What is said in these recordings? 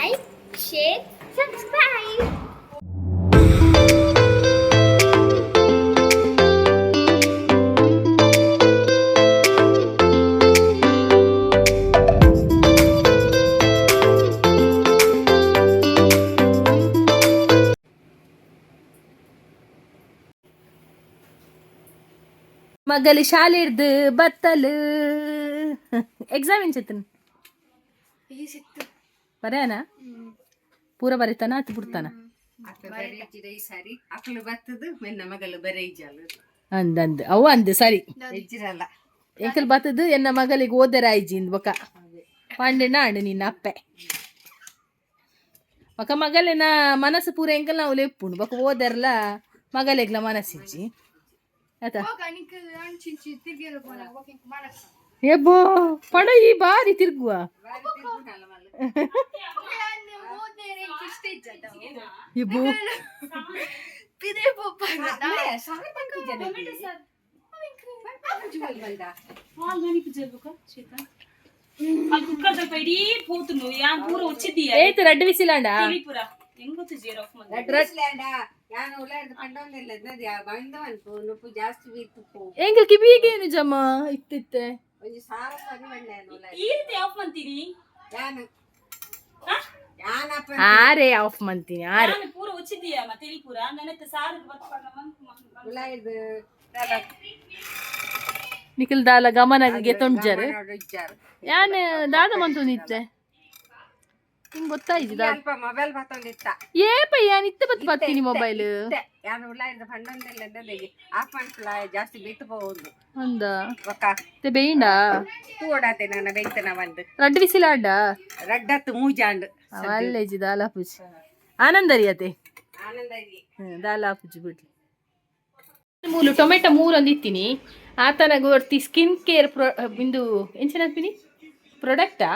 like, share, subscribe. ಮಗಲಿ ಶಾಲೆ ಹಿಡ್ದು ಬತ್ತಲು exam ಎಂಚತ್ತನ್ ಬರೆಯನ? ಪೂರ ಬರೀತಾನ ಅತ್ ಬಿಡ್ತಾನ? ಅಂದಂದ್. ಅವು ಅಂದ್, ಸರಿ. ಎಂಕಲ್ ಬತ್ತದು ಎನ್ನ ಮಗಳಿಗೆ ಓದರ ಐಜಿಂದ್ ಬೊಕ. ಪಾಂಡೆನ ಅಣ್ಣ ನಿನ್ನ ಅಪ್ಪೆ. ಬೊಕ ಮಗಲಿನ ಮನಸ್ಸು ಪೂರ ಎಂಕಲ್ ನಾವು ಲೆಪ್ಪುಂಡು. ಬೊಕ ಓದರ್ಲ ಮಗಲಿಗ್ಲ ಮನಸ್ಸಿಜ್ಜಿ. ಆತ ಎಬ್ಬೋ ಪಡ ಈ ಬಾರಿ ತಿರುಗುವ. ಎಬ್ಬೋ. ಹೆಂಗ್ ಜಾಸ್ತಿ ಬೀತು ಕಿ ಕಿವಿಗೇನು ಜಮ್ಮ ಇತ್ತಿತ್ತೆ? ಒಂಜಿ ಸಾರ ಸರಿ ಬಂಡೆ ಉಳ್ಳಾಡಿ ಈ ರೀತಿ ಆಫ್ ಮಾಡ್ತೀರಿ ಯಾನು? ಯಾನಪ್ಪ ಆರೆ ಆಫ್ ಮಂತೀನಿ ಆರೆ. ನಾನು ಪೂರ ಉಚ್ಚಿದೀಯ ಮತ್ತೆ ಪೂರ? ನನತ್ತೆ ಸಾರು ಬರ್ಕೊಂಡು ನಿಖಿಲ್ ದಾಲ ಗಮನ ತೊಂಡ್ಜರ್ ಇಜ್ಜಾರು ಯಾನ್ ದಾದ ಮಂತೊಂದಿತ್ತೆ ನಿಂಗೆ ಗೊತ್ತಾಯ್ತು ದಾದ? ಅಲ್ಪ ಮೊಬೈಲ್ ಬತ್ತೊಂದಿತ್ತ ಏಪ ಯಾನ್ ಇತ್ತ ಬತ್ ಬರ್ತೀನಿ ಮೊಬೈಲ್ ಯಾನು ಉಳ್ಳಾಡ್ದು ಪಂಡೊಂದಿಲ್ಲ ನದಿ ಆಫ್ ಮಾಡ್ಕೊಳ ಜಾಸ್ತಿ ಬೀತು ಹೋಗುದು ಅಂದ ಮತ್ತೆ ಬೇಯಿಂಡ ತೂಡಾತೆ ನನ್ನ ಬೆಂತನ ಬಂದು. ರಡ್ಡು ಬಿಸಿಲಾಂಡ ರಡ್ಡತ್ತು ಮೂಜಾಂಡು. ಅಲ್ಲೇಜಿ ದಾಲ ಪೂಜಿ ಆನಂದರಿಯತೆ ಆನಂದ ಇಲ್ಲಿ ದಾಲ ಪೂಜಿ ಬಿಡ್ಲಿ. ಮೂಲು ಟೊಮೆಟೊ ಮೂರೊಂದು ಇತ್ತೀನಿ. ಆತನ ಗೋರ್ತಿ ಸ್ಕಿನ್ ಕೇರ್ ಪ್ರೊ ಇಂದು ಎಂಚಿನ ಹಾಕ್ತೀನಿ? ಪ್ರಾಡಕ್ಟಾ?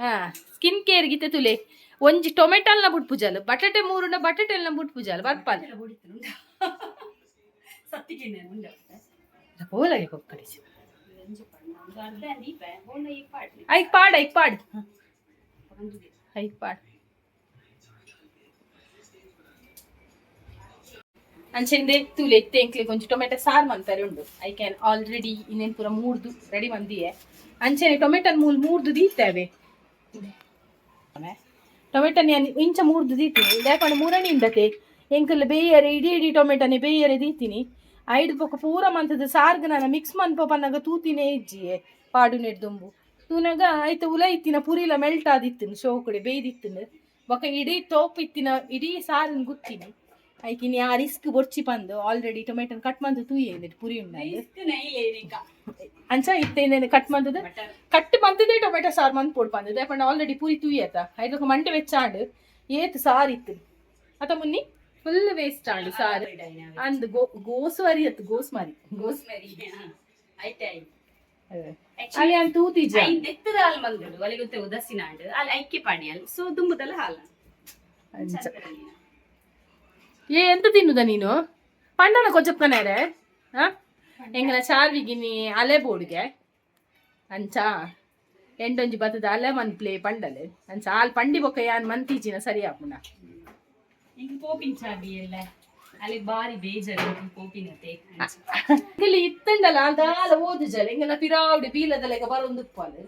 ಹಾಂ ಸ್ಕಿನ್ ಕೇರ್ ಗಿತ್ತೆ ತುಲೆ. ಒಂಜಿ ಟೊಮೆಟೊಲ್ನ ಬುಟ್ ಪೂಜಲ್ ಬಟಾಟೆ ಮೂರುನ ಬಟಾಟೆಲ್ನ ಬುಟ್ ಪೂಜಾಲು ಬರ್ಪಾಲ್ ಹೋಲಾಗಿ ಕೊಕ್ಕಡಿ ಅರ್ಧ ದೀಪ ಹೋಂಡ ಈ ಪಾಡ್ಲಿ ಐಕ್ ಪಾಡ್ ಐಕ್ ಪಾಡ್. ಐಕ್ ಪಾಡ್. ಅಂಚೆಂದೆ ತೂಲೆ ತೆಂಕ್ಲೆ ಕೊಂಚ ಟೊಮೆಟೊ ಸಾರ್ ಮಂತಾರೆ ಉಂಡು. ಐ ಕ್ಯಾನ್ ಆಲ್ರೆಡಿ ಇನ್ನೇನು ಪೂರ ಮೂರ್ದು ರೆಡಿ ಮಂದಿಯೆ. ಅಂಚೆನೆ ಟೊಮೆಟೊ ಮೂಲ್ ಮೂರ್ದು ದೀತೇವೆ. ಟೊಮೆಟೊ ನಾನು ಇಂಚ ಮೂರ್ದು ದೀತೀನಿ. ಯಾಕಂದ್ರೆ ಮೂರನೇ ಇಂದತೆ ಎಂಕಲ್ ಬೇಯರೆ, ಇಡೀ ಇಡೀ ಟೊಮೆಟೊನೆ ಬೇಯರೆ ದೀತೀನಿ. ಐದು ಪೊಕ್ಕ ಪೂರ ಮಂತದ ಸಾರ್ಗ ನಾನು ಮಿಕ್ಸ್ ಮನ್ಪ ಪನ್ನಾಗ ತೂತಿನೇ ಇಜ್ಜಿಯೆ ಪಾಡು ನೆಡ್ದುಂಬು ತೂನಾಗ ಆಯ್ತು ಇತ್ತಿನ ಪುರಿಲ ಮೆಲ್ಟ್ ಆದಿತ್ತಿನ ಶೋಕಡೆ ಬೇಯ್ದಿತ್ತಿನ ಬೊಕ ಇಡೀ ತೋಪಿತ್ತಿನ ಇಡೀ ಸಾರನ್ ಗುತ್ತೀನಿ. ಐಕಿನಿ ಆ ರಿಸ್ಕ್ ಬೊರ್ಚಿ ಪಂದು ಆಲ್ರೆಡಿ ಟೊಮೆಟೊನ್ ಕಟ್ ಮಂದು ತೂಯೆ ಪುರಿ ನಿಂಕ ಅಂಚ ಇತ್ತೇನೆ ಕಟ್ ಮಂದದ ಕಟ್ ಮಂತದೇ ಟೊಮೆಟೊ ಸಾರ್ ಮಂದ್ ಪೋಡ್ ಪಂದದ ಪಂಡ ಆಲ್ರೆಡಿ ಪೂರಿ ತೂಯತ ಐದಕ್ಕೆ ಮಂಡೆ ವೆಚ್ಚಾಂಡು ಏತ್ ಸಾರು ಇತ್ತು. ಅತ ಮುನ್ನಿ ಫುಲ್ ವೇಸ್ಟ್ ಆಂಡು ಸಾರು. ಅಂದ್ ಗೋ ಗೋಸ್ವರಿ ಅತ್ತು ಗೋಸ್ಮಾರಿ. ಗೋಸ್ ಮರಿ ಆಯ್ತು ಅಲ್ಲಿ ಅಂತ ತೂತಿಜ ಐದು ಎತ್ತದ ಹಾಲು ಮಂದಳು ಅಲ್ಲಿ ಗೊತ್ತೆ ಉದಸ್ಸಿನ ಆಂಡು ಅಲ್ಲಿ ಐಕ್ಯ ಪಾಡಿ ಅಲ್ಲಿ ಸೊ ದುಂಬುದಲ್ಲ ಹಾಲು. ಅಂಚ. ಏ ಎಂತ ತಿನ್ನುದ ನೀನು ಪಂಡನ ಕೊಚ್ಚಪ್ಪನೇರೆ ಹಾ ಎಂಗನ ಚಾರ್ವಿಗಿನಿ ಅಲೆ ಬೋಡ್ಗೆ ಅಂಚ ಎಂಡೊಂಜಿ ಬತ್ತದ ಅಲೆ ಮನ್ಪ್ಲೆ ಪಂಡಲೆ ಅಂಚ ಆಲ್ ಪಂಡಿ ಬೊಕ್ಕ ಯಾನ್ ಮಂತೀಜಿನ ಸರಿ ಆಪುನ ಈಗ ಕೋಪಿನ ಚಾಬಿ ಎಲ್ಲ ಅಲ್ಲಿ ಬಾರಿ ಬೇಜಾರು ಕೋಪಿನತೆ ಇಲ್ಲಿ ಇತ್ತಂಡಲ್ಲ ಅದಾಲ ಓದು ಜಲ ಎಂಗನ ಪಿರಾವಡಿ ಬೀಲದಲೆಗ ಬರೊಂದು ಉಪ್ಪಲು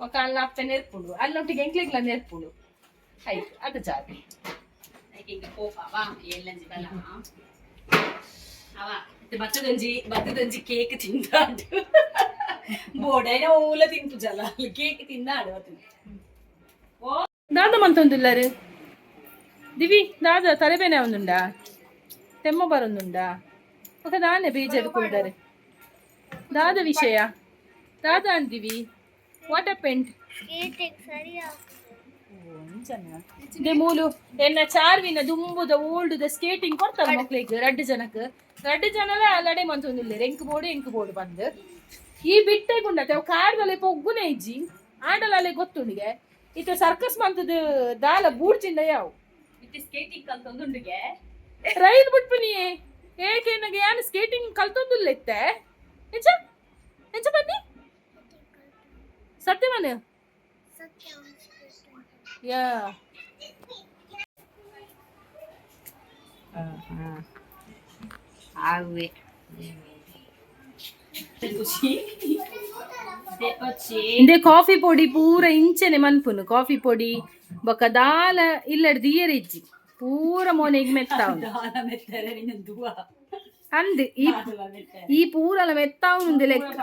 ఒక అల్ల అప్ప నేర్పుడు అల్లొంటికి ఎంక్లిగ్ల నేర్పుడు ಆಯ್ತು ಅದು வாரத்துக்கு இங்க போப்பா வா எல்லஞ்சு வரலாம் அவா బత్త దంజి బత్త దంజి కేక్ తింటాడు బోడైన ఊళ్ళో తింటు చాలా కేక్ తిన్నాడు అతను దాదా మంతుందిల్లారు దివి దాదా తలబేనే ఉందా తెమ్మ బరుందా ఒక దాన్ని బీజెడుకుంటారు దాదా విషయ దాదా అందివి వాట్ అపెంట్ ಮೂಲು ಎನ್ನ ಚಾರ್ವಿನ ದುಂಬುದ ಓಲ್ಡುದ ಸ್ಕೇಟಿಂಗ್ ಕೊಡ್ತಾರೆ ಮಕ್ಳಿಗೆ ರಡ್ಡು ಜನಕ್ಕೆ ರಡ್ಡು ಜನಲ ಅಲ್ಲಡೆ ಮಂತೊಂದಿಲ್ಲ ಎಂಕ್ ಬೋಡು ಎಂಕ್ ಬೋಡು ಬಂದು. ಈ ಬಿಟ್ಟೆ ಗುಂಡತೆ ಅವು ಕಾರ್ದಲೆ ಪೊಗ್ಗುನೆ ಇಜ್ಜಿ. ಆಡಲಲ್ಲೇ ಗೊತ್ತುಂಡಿಗೆ ಇತ ಸರ್ಕಸ್ ಮಂತದ ದಾಲ ಬೂಡ್ಚಿಂದ ಯಾವ? ಇತ್ತು ಸ್ಕೇಟಿಂಗ್ ಕಲ್ತೊಂದುಂಡಿಗೆ ರೈಲ್ ಬಿಟ್ಬಿನಿ ಏಕೆ ನನಗೆ ಏನು ಸ್ಕೇಟಿಂಗ್ ಕಲ್ತೊಂದಿಲ್ಲ ಇತ್ತೆ? ಎಂಚ? ಎಂಚ ಬನ್ನಿ. ಸತ್ಯಮನೆ ಸತ್ಯ ఆవే ಇಂದೆ ಕಾಫಿ ಪೊಡಿ ಪೂರ ಇಂಚನೆ ಮನ್ಪುನು ಕಾಫಿ ಪೊಡಿ ಬೊಕ ದಾಲ ಇಲ್ಲಡ್ದು ಏರಿಜ್ಜಿ ಪೂರ ಮೋನೆಗ್ ಮೆತ್ತ ಅಂದ್ ಈ ಪೂರಲ ಮೆತ್ತ ಲೆಕ್ಕ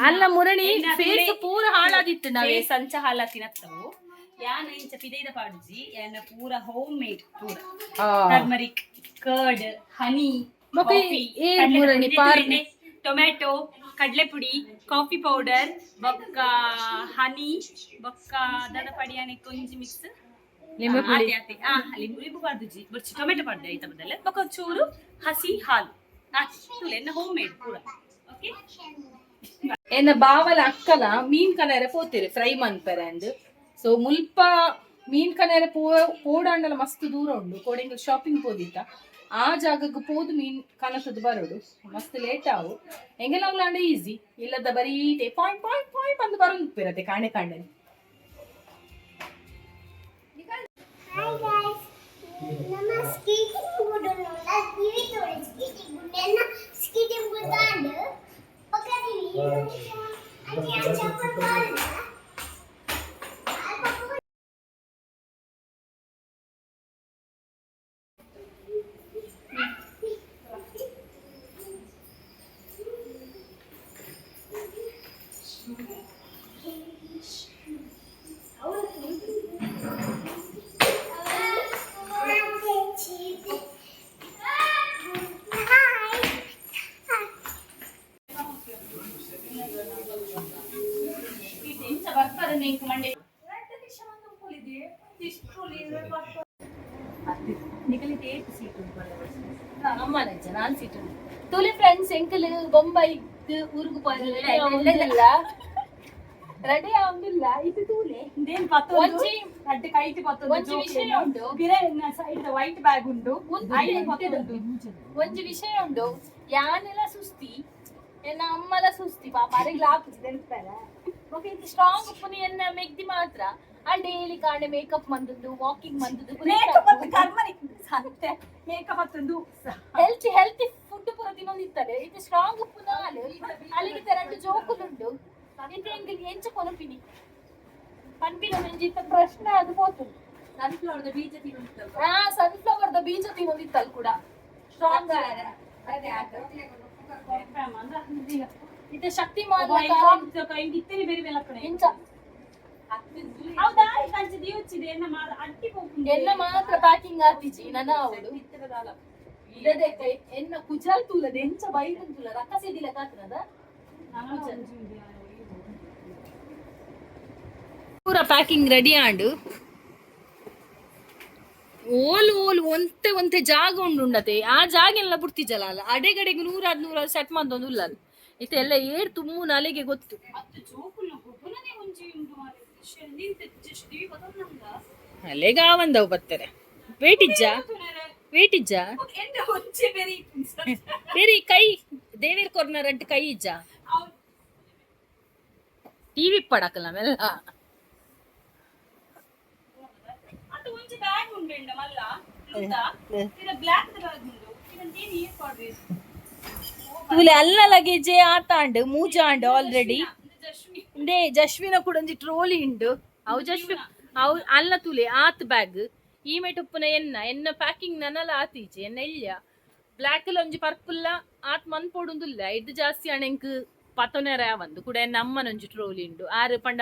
ಅಲ್ಲ ಮುರಣಿ ಫೇಸ್ ಪೂರ ಹಾಳಾದಿತ್ತು ನಾವೇ ಸಂಚ ಹಾಲಾತಿನತ್ತವು ಯಾನ ಇಂಚ ಪಿದೈದ ಪಾಡುಜಿ ಯಾನ ಪೂರ ಹೋಮ್ ಮೇಡ್ ಪೂರ ಟರ್ಮರಿಕ್ ಕರ್ಡ್ ಹನಿ ಮತ್ತೆ ಏ ಮುರಣಿ ಪಾರ್ ಟೊಮ್ಯಾಟೊ ಕಡಲೆಪುಡಿ ಕಾಫಿ ಪೌಡರ್ ಬೊಕ್ಕ ಹನಿ ಬೊಕ್ಕ ದಡ ಪಡಿಯಾನೆ ಕೊಂಚಿ ಮಿಕ್ಸ್ ಲಿಂಬೆ ಪುಡಿ. ಅದೇ ಆ ಲಿಂಬು ಲಿಂಬು ಪಾಡ್ದುಜಿ ಬರ್ಚಿ ಟೊಮೆಟೊ ಪಾಡ್ದೆ ಐತ ಬದಲ ಬೊಕ್ಕ ಚೂರು ಹಸಿ ಹಾಲು ಅಷ್ಟು ಎನ್ನ ಹೋಮ್ ಮೇಡ್ ಪೂರ ಓಕೆ ಎನ್ನ ಬಾವಲ ಅಕ್ಕಲ ಮೀನ್ ಕನರೆ ಪೋತಿರಿ ಫ್ರೈ ಮನ್ಪೆರೆ ಅಂದ್ ಸೊ ಮುಲ್ಪ ಮೀನ್ ಕನೆರೆ ಪೋ, ಪೋಡಾಂಡಲ ಮಸ್ತ್ ದೂರ ಉಂಡು. ಕೋಡೆಂಗ್ ಶಾಪಿಂಗ್ ಪೋದಿತ್ತ ಆ ಜಾಗಕ್ಕೆ ಪೋದು ಮೀನ್ ಕನಸದ್ ಬರೋಡು. ಮಸ್ತ್ ಲೇಟ್ ಆವು. ಅವ್ಲಾಂಡ ಈಸಿ ಇಲ್ಲದ ಬರೀ ಪಾಯಿಂಟ್ ಪಾಯಿಂಟ್ ಪಾಯಿಂಟ್ ಅಂದ್ ಬರೋದು ಬಿರತ್ತೆ ಕಾಣೆ ಕಾಣೆ Hi ಊರುಗು ಪೋಯಿಲ್ಲ ರೆಡಿ ಆಗಿಲ್ಲ ಇದು ತೂಲೆ. ಇದೇನ್ ಪತ್ತೊಂದು? ಒಂಜಿ ಅಡ್ಡ ವಿಷಯ ಉಂಡು ಬಿರೆ ಸೈಡ್ ವೈಟ್ ಬ್ಯಾಗ್. ಪತ್ತೊಂದು. ಒಂಜಿ ವಿಷಯ ಉಂಡು ಯಾನೆಲ್ಲ ಸುಸ್ತಿ? ಎನ್ನ ಅಮ್ಮಲ ಸುಸ್ತಿ ಪಾಪ. ಅರೆಗ್ಲ ತೆನ್ಪೆರ ಓಕೆ ಇದು ಸ್ಟ್ರಾಂಗ್ ಉಪ್ಪುನಿ ಎನ್ನ ಮೆಗ್ದಿ ಮಾತ್ರ. ಆ ಡೈಲಿ ಕಾಣೆ ಮೇಕಪ್ ಮಂದುದು ವಾಕಿಂಗ್ ಮಂದುದು ಮೇಕಪ್ ಮತ್ತು ಕರ್ಮನಿ ಸಂತೆ. ಮೇಕಪ್ ಮತ್ತೊಂದು ಹೆಲ್ತಿ ಹೆಲ್ತಿ ಫುಡ್ ಪೂರ ತಿನ್ನೋದಿತ್ತಲೆ ಇದು ಸ್ಟ್ರಾಂಗ್ ಪುನಾಲು ನಾಲು. ಅಲ್ಲಿಗೆ ಎರಡು ಜೋಕುಲುಂಡು ಇದು ಎಂಗಿಲ್ ಎಂಚ ಕೊನಪಿನಿ. ಪನ್ಪಿನ ಮೆಂಜಿತ್ತ ಪ್ರಶ್ನೆ ಅದು ಪೋತುಂಡು ಸನ್ಫ್ಲವರ್ದ ಬೀಜ ತಿನ್ನೋದಿತ್ತಲ್ಲ ಹಾ ಸನ್ಫ್ಲವರ್ದ ಬೀಜ ತಿನ್ನೋದಿತ್ತಲ್ ಕೂಡ. ಸ್ಟ್ರಾಂಗ್ ಇದು ಶಕ್ತಿ ಇತ್ತೇನೆ ಬೇರೆ ಬೇರೆ ಕಡೆ. ಇಂಚ ಇದಕ್ಕೆ ಎನ್ನ ಕುಜಾಲ್ ತೂಲದ ಎಂಚ ತೂಲ ಕಾತ್ರದ ಪೂರ ಪ್ಯಾಕಿಂಗ್ ರೆಡಿ ಆಂಡು. ಓಲು ಓಲು ಒಂತೆ ಒಂತೆ ಜಾಗ ಉಂಡುಂಡತೆ ಆ ಜಾಗ ಎಲ್ಲ ಬುಡ್ತಿಜಲ್ಲ ಅಲ್ಲ? ಅಡೆಗಡೆಗೆ ನೂರಾದ್ ನೂರಾದ್ ಸೆಟ್ ಮಾಡ್ದೊಂದು ಅಲ್ಲಿ? ಇತ್ತೆ ಎಲ್ಲ ಏರ್ ತುಂಬು ನಲೆಗೆ ಗೊತ್ತು ಮತ್ತು ಗಾವಂದವ್ ಬರ್ತಾರೆ ವೇಟ್ ಇಜ್ಜ ವೇಟ್ ಇಜ್ಜ ಬೇರೆ ಕೈ ದೇವೇರ್ ಕೊರ್ನರ್ ಅಂಟ್ ಕೈ ಇಜ್ಜ? ಟಿವಿ ಪಡಕಲ್ಲ ಮೆಲ್ಲ ಅಲ್ಲ ಲಗೇಜೆ ಆತಾಂಡ್ ಮೂಜಾಂಡ್ ಆಲ್ರೆಡಿ ಇಂದೇ ಜಶ್ವಿನ ಕೂಡ ಒಂಜಿ ಟ್ರೋಲಿ ಉಂಡು ಅವು ಜಶ್ವಿ ಅವು ಅಲ್ಲ ತುಲೆ, ಆತ್ ಬ್ಯಾಗ್. ಈ ಉಪ್ಪುನ ಎನ್ನ ಎನ್ನ ಪ್ಯಾಕಿಂಗ್ ನನ್ನಲ್ಲ ಆತೀಚೆ, ಎನ್ನ ಇಲ್ಲ ಬ್ಲ್ಯಾಕ್ ಒಂಜಿ ಪರ್ಪುಲ್ಲ, ಆತ್ ಮನ್ ಪೋಡುಂದುಲ್ಲ ಇದು ಜಾಸ್ತಿ ಅಣೆಂಕ್ ಪತೊನೆರ ಒಂದು ಕೂಡ ಎನ್ನ ಅಮ್ಮನ ಒಂಜಿ ಟ್ರೋಲಿ ಉಂಡು ಆರು ಪಂಡ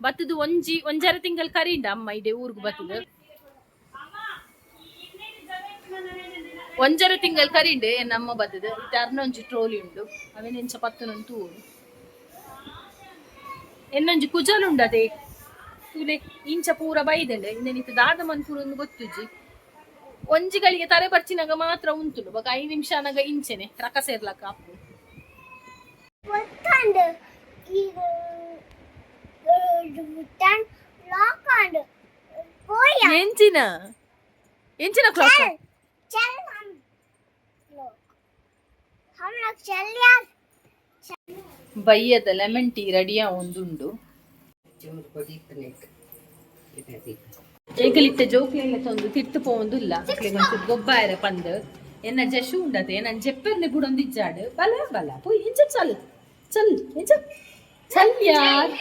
ಬತ್ತದು ಒಂಜಿ ಒಂಜರ ತಿಂಗಳು ಕರೀಂಡ ಅಮ್ಮ ಇದೆ ಊರ್ಗ್ ಬತ್ತದು. ಒಂಜರ ತಿಂಗಳು ಕರೀಂಡೆ ಎನ್ನ ಅಮ್ಮ ಬತ್ತದು. ಟರ್ನ ಅರ್ನೊಂಜಿ ಟ್ರೋಲಿ ಉಂಡು ಅವೇನೆಂಚ ಪತ್ತನೊಂದು ತೂಡು ಎನ್ನೊಂಜಿ ಕುಜಲುಂಡದೆ ತೂಲೆ ಇಂಚ ಪೂರ ಬೈದಂಡೆ ಇನ್ನೇನಿತ್ತು ದಾದ ಮನ್ ಪೂರ ಒಂದು ಗೊತ್ತುಜಿ ಒಂಜಿಗಳಿಗೆ ತರೆ ಬರ್ಚಿನಾಗ ಮಾತ್ರ ಉಂಟುಲು ಬಗ ಐದು ನಿಮಿಷ ನಾಗ ಇಂಚೆನೆ ರಕ ಸೇರ್ಲಕ್ಕ ಅಪ್ಪು ಗೊತ್ತಾಂಡು ಈಗ ಬುಟ್ಟಾನ್ ಲಾಕ್ ಆಂಡು ಪೋಯ ಎಂಚಿನ ಎಂಚಿನ ಕ್ಲಾಕ್ चल हम लोग हम लोग चल यार ಬಯ್ಯದ ಲೆಮನ್ ಟೀ ರೆಡಿಯ ಒಂದುಂಡು. ಏಕಲಿತ್ತ ಜೋಕ್ಲೆಲ್ಲ ತಂದು ತಿರ್ತು ಒಂಚೂರು ಗೊಬ್ಬರ ಪಂದು. ಎನ್ನ ಜಶು ಉಂಡತೆ ನನ್ನ ಜೆಪ್ಪರ್ನೆ ಕೂಡ ಒಂದು ಇಜ್ಜಾಡು. ಬಲ ಬಲ, ಪೋಯ್, ಇಂಚ ಚಲ್ ಚಲ್, ಇಂಚ. ಚಲ್ ಯಾರ್?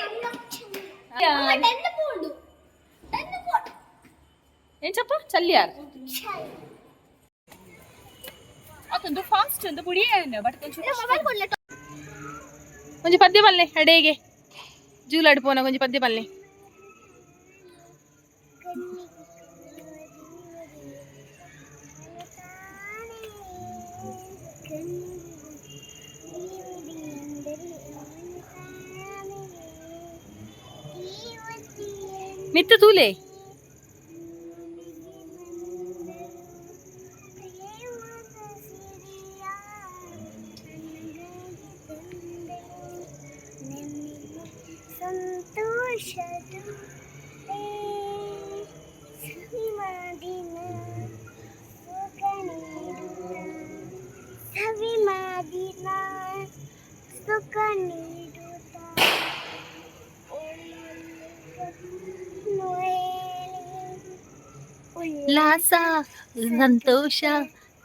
ಎಂಚಪ್ಪ? ಚಲ್ ಯಾರ್? ಅದೊಂದು ಫಾಸ್ಟ್ ಒಂದು ಪುಡಿ ಬಟ್ கொஞ்சம் ಪದ್ಯ ಬಲ್ಲೆ ಅಡೆಗೆ ಜೂಲಾಡಿ ಪೋನ ಕೊಂಚ ಪದ್ಯ ಬಲ್ಲೆ ಮಿತ್ತು ತೂಲೆ ಲಾಸ ಸಂತೋಷ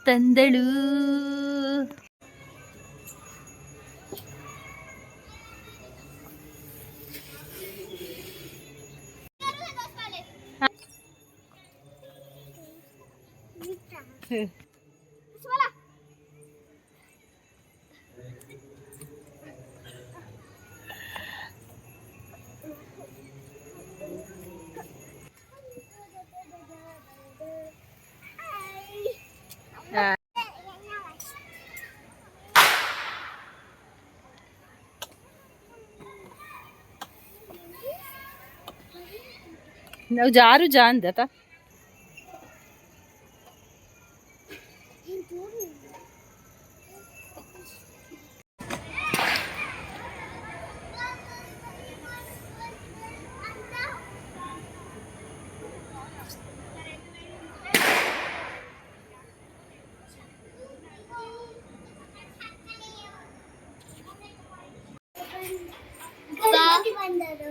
ತಂದಳು Yeah. ನಾವು ಜಾರು ಜಾ ಅಂದತ ಬಂದರು